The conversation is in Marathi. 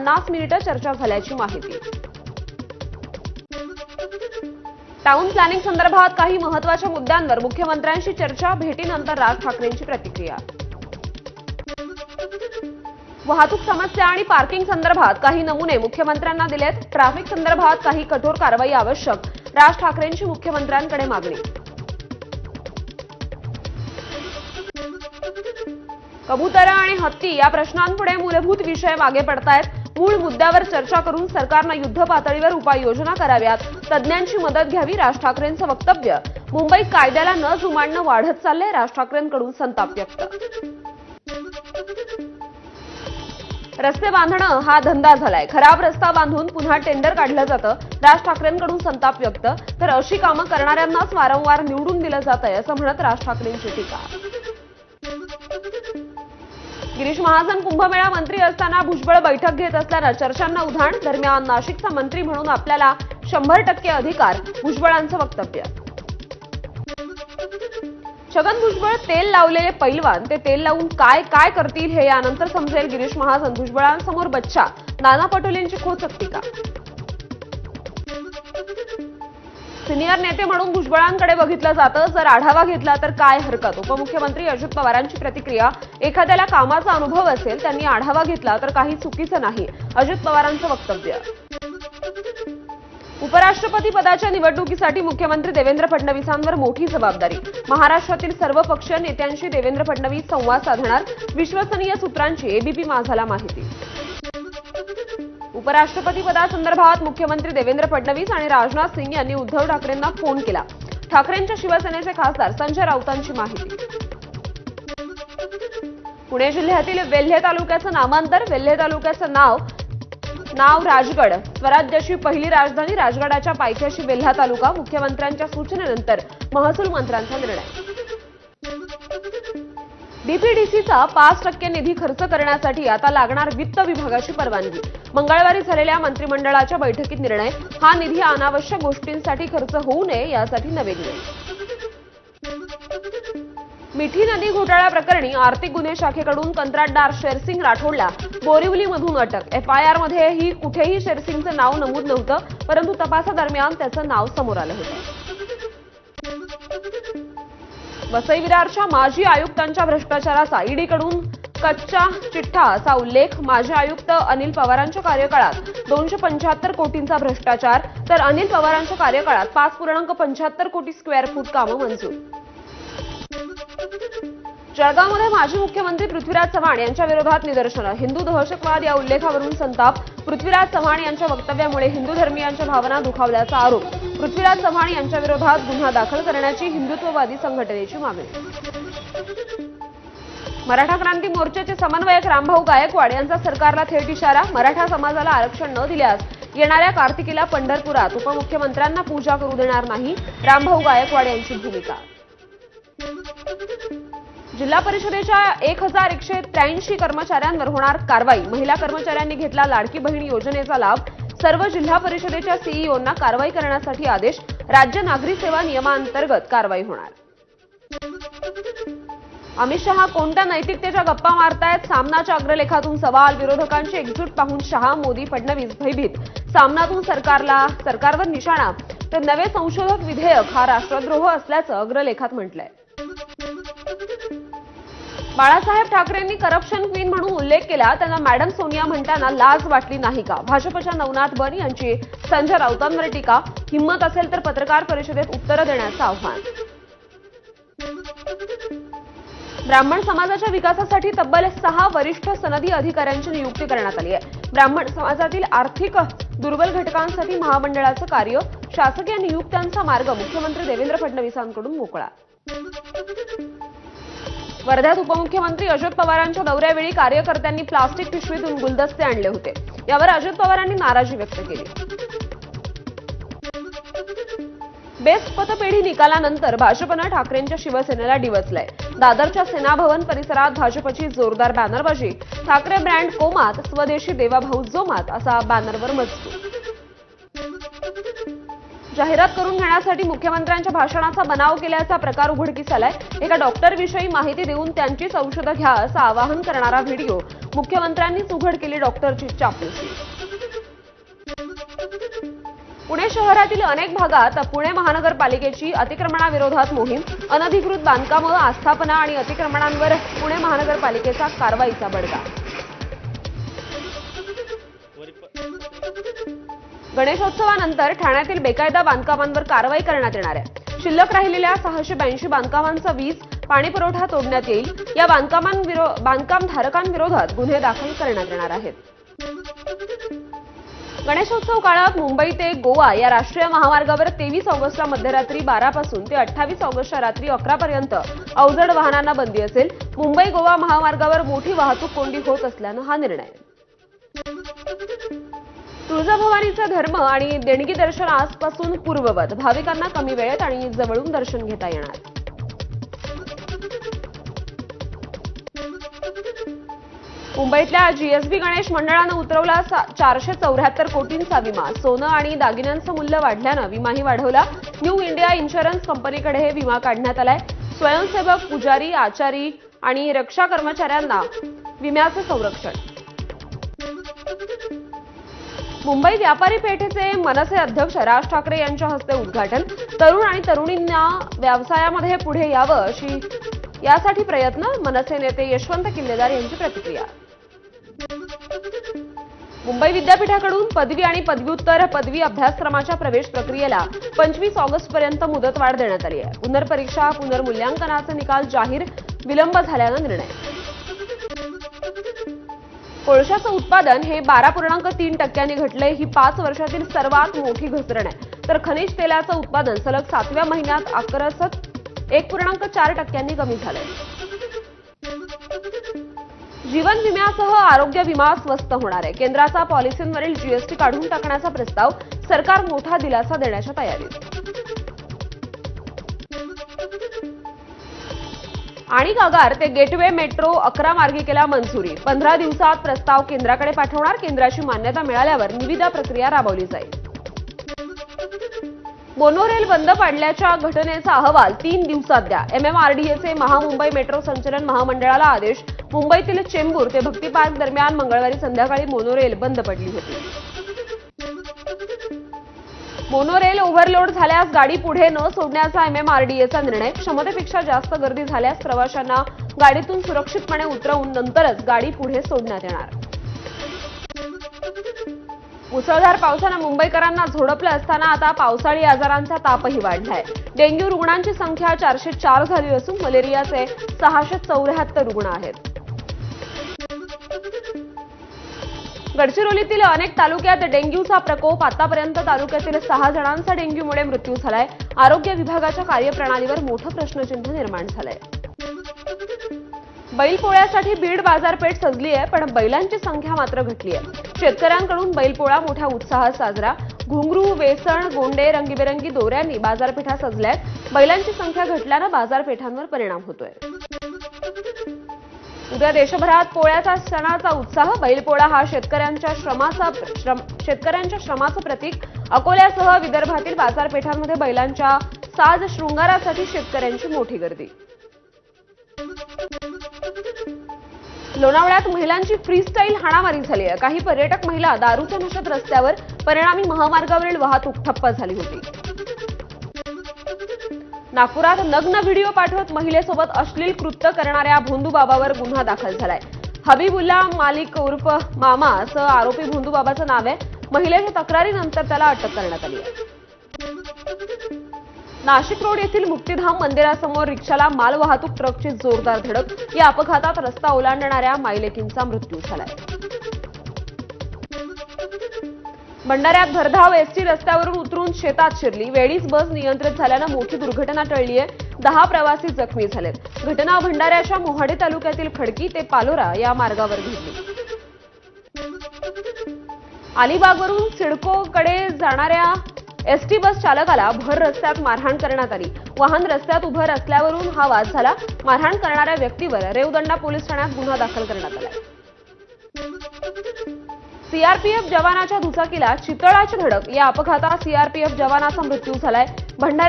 पन्नास मिनिटं चर्चा झाल्याची माहिती. टाऊन प्लॅनिंग संदर्भात काही महत्त्वाच्या मुद्द्यांवर मुख्यमंत्र्यांशी चर्चा भेटीनंतर राज ठाकरेंची प्रतिक्रिया. वाहतूक समस्या आणि पार्किंग संदर्भात काही नमुने मुख्यमंत्र्यांना दिलेत. ट्रॅफिक संदर्भात काही कठोर कारवाई आवश्यक. राज ठाकरेंची मुख्यमंत्र्यांकडे मागणी. कबुतरं आणि हत्ती या प्रश्नांपुढे मूलभूत विषय मागे पडतायत. मूळ मुद्द्यावर चर्चा करून सरकारनं युद्ध पातळीवर उपाययोजना कराव्यात. तज्ज्ञांची मदत घ्यावी राज ठाकरेंचं वक्तव्य. मुंबईत कायद्याला न जुमानणं वाढत चाललंय राज ठाकरेंकडून संताप व्यक्त. रस्ते बांधणं हा धंदा झालाय. खराब रस्ता बांधून पुन्हा टेंडर काढलं जातं राज ठाकरेंकडून संताप व्यक्त. तर अशी कामं करणाऱ्यांनाच वारंवार निवडून दिलं जात आहे असं म्हणत राज ठाकरेंची टीका. गिरीश महाजन कुंभमेळा मंत्री असताना भुजबळ बैठक घेत असल्यानं चर्चांना उधाण दरम्यान नाशिकचा मंत्री म्हणून आपल्याला शंभर टक्के अधिकार भुजबळांचं वक्तव्य. छगन भुजबळ तेल लावलेले पैलवान ते तेल लावून काय काय करतील हे यानंतर समजेल गिरीश महाजन भुजबळांसमोर बच्चा. नाना पटोलेंची खोचक टीका. सिनियर नेते म्हणून भुजबळांकडे बघितलं जातं. जर आढावा घेतला तर काय हरकत? उपमुख्यमंत्री अजित पवारांची प्रतिक्रिया. एखाद्याला कामाचा अनुभव असेल त्यांनी आढावा घेतला तर काही चुकीचं नाही अजित पवारांचं वक्तव्य. उपराष्ट्रपती पदाच्या निवडणुकीसाठी मुख्यमंत्री देवेंद्र फडणवीसांवर मोठी जबाबदारी. महाराष्ट्रातील सर्व पक्ष नेत्यांशी देवेंद्र फडणवीस संवाद साधणार विश्वसनीय सूत्रांची एबीपी माझाला माहिती. उपराष्ट्रपती पदासंदर्भात मुख्यमंत्री देवेंद्र फडणवीस आणि राजनाथ सिंग यांनी उद्धव ठाकरेंना फोन केला. ठाकरेंच्या शिवसेनेचे खासदार संजय राऊतांची माहिती. पुणे जिल्ह्यातील वेल्हे तालुक्याचं नामांतर वेल्हे तालुक्याचं नाव नाव राजगड. स्वराज्याची पहिली राजधानी राजगडाच्या पायथ्याशी वेल्हा तालुका मुख्यमंत्र्यांच्या सूचनेनंतर महसूल मंत्र्यांचा निर्णय. डीपीडीसीचा पाच टक्के निधी खर्च करण्यासाठी आता लागणार वित्त विभागाची परवानगी. मंगळवारी झालेल्या मंत्रिमंडळाच्या बैठकीत निर्णय हा निधी अनावश्यक गोष्टींसाठी खर्च होऊ नये यासाठी नवे नियम. मिठी नदी घोटाळा प्रकरणी आर्थिक गुन्हे शाखेकडून कंत्राटदार शेरसिंग राठोडला बोरिवलीमधून अटक. एफआयआरमध्येही कुठेही शेरसिंगचं नाव नमूद नव्हतं परंतु तपासादरम्यान त्याचं नाव समोर आलं होतं. वसई विरारच्या माजी आयुक्तांच्या भ्रष्टाचाराचा ईडीकडून कच्चा चिठ्ठा असा उल्लेख माजी आयुक्त अनिल पवारांच्या कार्यकाळात. दोनशे पंच्याहत्तर कोटींचा भ्रष्टाचार तर अनिल पवारांच्या कार्यकाळात पाच पूर्णांक पंच्याहत्तर कोटी स्क्वेअर फूट कामं मंजूर. जळगावमध्ये माजी मुख्यमंत्री पृथ्वीराज चव्हाण यांच्या विरोधात निदर्शनं. हिंदू दहशतवाद या उल्लेखावरून संताप. पृथ्वीराज चव्हाण यांच्या वक्तव्यामुळे हिंदू धर्मीयांच्या भावना दुखावल्याचा आरोप. पृथ्वीराज चव्हाण यांच्या विरोधात गुन्हा दाखल करण्याची हिंदुत्ववादी संघटनेची मागणी. मराठा क्रांती मोर्चाचे समन्वयक रामभाऊ गायकवाड यांचा सरकारला थेट इशारा. मराठा समाजाला आरक्षण न दिल्यास येणाऱ्या कार्तिकीला पंढरपुरात उपमुख्यमंत्र्यांना पूजा करू देणार नाही रामभाऊ गायकवाड यांची भूमिका. जिल्हा परिषदेच्या एक हजार एकशे त्र्याऐंशी कर्मचाऱ्यांवर होणार कारवाई. महिला कर्मचाऱ्यांनी घेतला लाडकी बहीण योजनेचा लाभ. सर्व जिल्हा परिषदेच्या सीईओंना कारवाई करण्यासाठी आदेश. राज्य नागरी सेवा नियमांतर्गत कारवाई होणार. अमित शहा कोणत्या नैतिकतेच्या गप्पा मारतायत? सामनाच्या अग्रलेखातून सवाल. विरोधकांची एकजूट पाहून शहा मोदी फडणवीस भयभीत. सामनातून सरकारला सरकारवर निशाणा. तर नवे संशोधक विधेयक हा राष्ट्रद्रोह असल्याचं अग्रलेखात म्हटलंय. बाळासाहेब ठाकरेंनी करप्शन क्वीन म्हणून उल्लेख केला त्यांना मॅडम सोनिया म्हणताना लाज वाटली नाही का? भाजपच्या नवनाथ बन यांची संजय राऊतांवर टीका. हिंमत असेल तर पत्रकार परिषदेत उत्तरं देण्याचं आव्हान. ब्राह्मण समाजाच्या विकासासाठी तब्बल सहा वरिष्ठ सनदी अधिकाऱ्यांची नियुक्ती करण्यात आली आहे. ब्राह्मण समाजातील आर्थिक दुर्बल घटकांसाठी महामंडळाचं कार्य. शासकीय नियुक्त्यांचा मार्ग मुख्यमंत्री देवेंद्र फडणवीसांकडून मोकळा. वर्ध्यात उपमुख्यमंत्री अजित पवारांच्या दौऱ्यावेळी कार्यकर्त्यांनी प्लास्टिक पिशवीतून गुलदस्ते आणले होते. यावर अजित पवारांनी नाराजी व्यक्त केली. बेस्ट पतपेढी निकालानंतर भाजपनं ठाकरेंच्या शिवसेनेला डिवचलंय. दादरच्या सेनाभवन परिसरात भाजपची जोरदार बॅनरबाजी. ठाकरे ब्रँड कोमात स्वदेशी देवाभाऊ जोमात असा बॅनरवर मजकूर. जाहिरात करून घेण्यासाठी मुख्यमंत्र्यांच्या भाषणाचा बनाव केल्याचा प्रकार उघडकीस आलाय. एका डॉक्टरविषयी माहिती देऊन त्यांचीच औषधं घ्या असं आवाहन करणारा व्हिडिओ मुख्यमंत्र्यांनीच उघड केली डॉक्टरची चापलूसी. पुणे शहरातील अनेक भागात पुणे महानगरपालिकेची अतिक्रमणाविरोधात मोहीम अनधिकृत बांधकामं आस्थापना आणि अतिक्रमणांवर पुणे महानगरपालिकेचा कारवाईचा बडगा. गणेशोत्सवानंतर ठाण्यातील बेकायदा बांधकामांवर कारवाई करण्यात येणार आहे. शिल्लक राहिलेल्या सहाशे ब्याऐंशी बांधकामांचा वीज पाणीपुरवठा तोडण्यात येईल. या बांधकामधारकांविरोधात बांधकाम धारकांविरोधात गुन्हे दाखल करण्यात येणार आहेत. गणेशोत्सव काळात मुंबई ते गोवा या राष्ट्रीय महामार्गावर तेवीस ऑगस्टला मध्यरात्री बारापासून ते अठ्ठावीस ऑगस्टच्या रात्री अकरापर्यंत अवजड वाहनांना बंदी असेल. मुंबई गोवा महामार्गावर मोठी वाहतूक कोंडी होत असल्यानं हा निर्णय. तुळजाभवानीचा धर्म आणि देणगी दर्शन आजपासून पूर्ववत. भाविकांना कमी वेळेत आणि जवळून दर्शन घेता येणार. मुंबईतल्या जीएसबी गणेश मंडळानं उतरवला चारशे चौऱ्याहत्तर कोटींचा विमा. सोनं आणि दागिन्यांचं मूल्य वाढल्यानं विमाही वाढवला. न्यू इंडिया इन्शुरन्स कंपनीकडे हे विमा काढण्यात आलाय. स्वयंसेवक पुजारी आचारी आणि रक्षा कर्मचाऱ्यांना विम्याचं संरक्षण. मुंबई व्यापारी पेठेचे मनसे अध्यक्ष राज ठाकरे यांच्या हस्ते उद्घाटन. तरुण आणि तरुणींना व्यवसायामध्ये पुढे यावं अशी यासाठी प्रयत्न मनसे नेते यशवंत किल्लेदार यांची प्रतिक्रिया. मुंबई विद्यापीठाकडून पदवी आणि पदव्युत्तर पदवी अभ्यासक्रमाच्या प्रवेश प्रक्रियेला पंचवीस ऑगस्टपर्यंत मुदतवाढ देण्यात आली आहे. पुनर्परीक्षा पुनर्मूल्यांकनाचे निकाल जाहीर विलंब झाल्यानं निर्णय. कोळशाचं उत्पादन हे बारा पूर्णांक तीन टक्क्यांनी घटले ही पाच वर्षातील सर्वात मोठी घसरण आहे. तर खनिज तेलाचं उत्पादन सलग सातव्या महिन्यात अकरासत एक पूर्णांक चार टक्क्यांनी कमी झालंय. जीवन विम्यासह आरोग्य विमा स्वस्त होणार आहे. केंद्राचा पॉलिसींवरील जीएसटी काढून टाकण्याचा प्रस्ताव सरकार मोठा दिलासा देण्याच्या तयारीत. आणि कागार ते गेटवे मेट्रो अकरा मार्गिकेला मंजुरी. पंधरा दिवसात प्रस्ताव केंद्राकडे पाठवणार. केंद्राची मान्यता मिळाल्यावर निविदा प्रक्रिया राबवली जाईल. मोनोरेल बंद पाडल्याच्या घटनेचा अहवाल तीन दिवसात द्या. एमएमआरडीएचे महामुंबई मेट्रो संचलन महामंडळाला आदेश. मुंबईतील चेंबूर ते भक्ती पार्क दरम्यान मंगळवारी संध्याकाळी मोनोरेल बंद पडली होती. मोनोरेल ओव्हरलोड झाल्यास गाडी पुढे न सोडण्याचा एमएमआरडीएचा निर्णय. क्षमतेपेक्षा जास्त गर्दी झाल्यास प्रवाशांना गाडीतून सुरक्षितपणे उतरवून नंतरच गाडी पुढे सोडण्यात येणार. मुसळधार पावसानं मुंबईकरांना झोडपलं असताना आता पावसाळी आजारांचा तापही वाढलाय. डेंग्यू रुग्णांची संख्या चारशे चार झाली असून मलेरियाचे सहाशे चौऱ्याहत्तर रुग्ण आहेत. गडचिरोलीतील अनेक तालुक्यात डेंग्यूचा प्रकोप आतापर्यंत तालुक्यातील सहा जणांचा डेंग्यूमुळे मृत्यू झालाय. आरोग्य विभागाच्या कार्यप्रणालीवर मोठं प्रश्नचिन्ह निर्माण झालंय. बैलपोळ्यासाठी बीड बाजारपेठ सजली आहे पण बैलांची संख्या मात्र घटली आहे शेतकऱ्यांकडून बैलपोळा मोठ्या उत्साहात साजरा. घुंगरू वेसण गोंडे रंगीबेरंगी दोऱ्यांनी बाजारपेठा सजल्यात. बैलांची संख्या घटल्यानं बाजारपेठांवर परिणाम होतोय. उद्या देशभरात पोळ्याचा सणाचा उत्साह बैलपोळा हा शेतकऱ्यांच्या श्रमाचा श्रम शेतकऱ्यांच्या श्रमाचं प्रतीक. अकोल्यासह विदर्भातील बाजारपेठांमध्ये बैलांच्या साज शृंगारासाठी शेतकऱ्यांची मोठी गर्दी. लोणावळ्यात महिलांची फ्रीस्टाईल हाणामारी झाली आहे. काही पर्यटक महिला दारूच्या नशेत रस्त्यावर परिणामी महामार्गावरील वाहतूक ठप्प झाली होती. नागपुरात नग्न व्हिडिओ पाठवत महिलेसोबत अश्लील कृत्य करणाऱ्या भोंदूबाबावर गुन्हा दाखल झालाय. हबीबुल्ला मालिक उर्फ मामा असं आरोपी भोंदूबाबाचं नाव आहे. महिलेच्या तक्रारीनंतर त्याला अटक करण्यात आली आहे. नाशिक रोड येथील मुक्तीधाम मंदिरासमोर रिक्षाला मालवाहतूक ट्रकची जोरदार धडक. या अपघातात रस्ता ओलांडणाऱ्या मायलेकींचा मृत्यू झालाय. भंडाऱ्यात भरधाव एसटी रस्त्यावरून उतरून शेतात शिरली. वेळीच बस नियंत्रित झाल्यानं मोठी दुर्घटना टळली आहे. दहा प्रवासी जखमी झालेत. घटना भंडाऱ्याच्या मोहाडे तालुक्यातील खडकी ते पालोरा या मार्गावर घडली. अलिबागवरून सिडकोकडे जाणाऱ्या एसटी बस चालकाला भर रस्त्यात मारहाण करण्यात आली. वाहन रस्त्यात उभं असल्यावरून हा वाद झाला. मारहाण करणाऱ्या व्यक्तीवर रेवदंडा पोलीस ठाण्यात गुन्हा दाखल करण्यात आला. सीआरपीएफ जवानाच्या दुचाकीला चितळाची धडक. या अपघातात सीआरपीएफ जवानाचा मृत्यू झालाय. भंडाऱ्या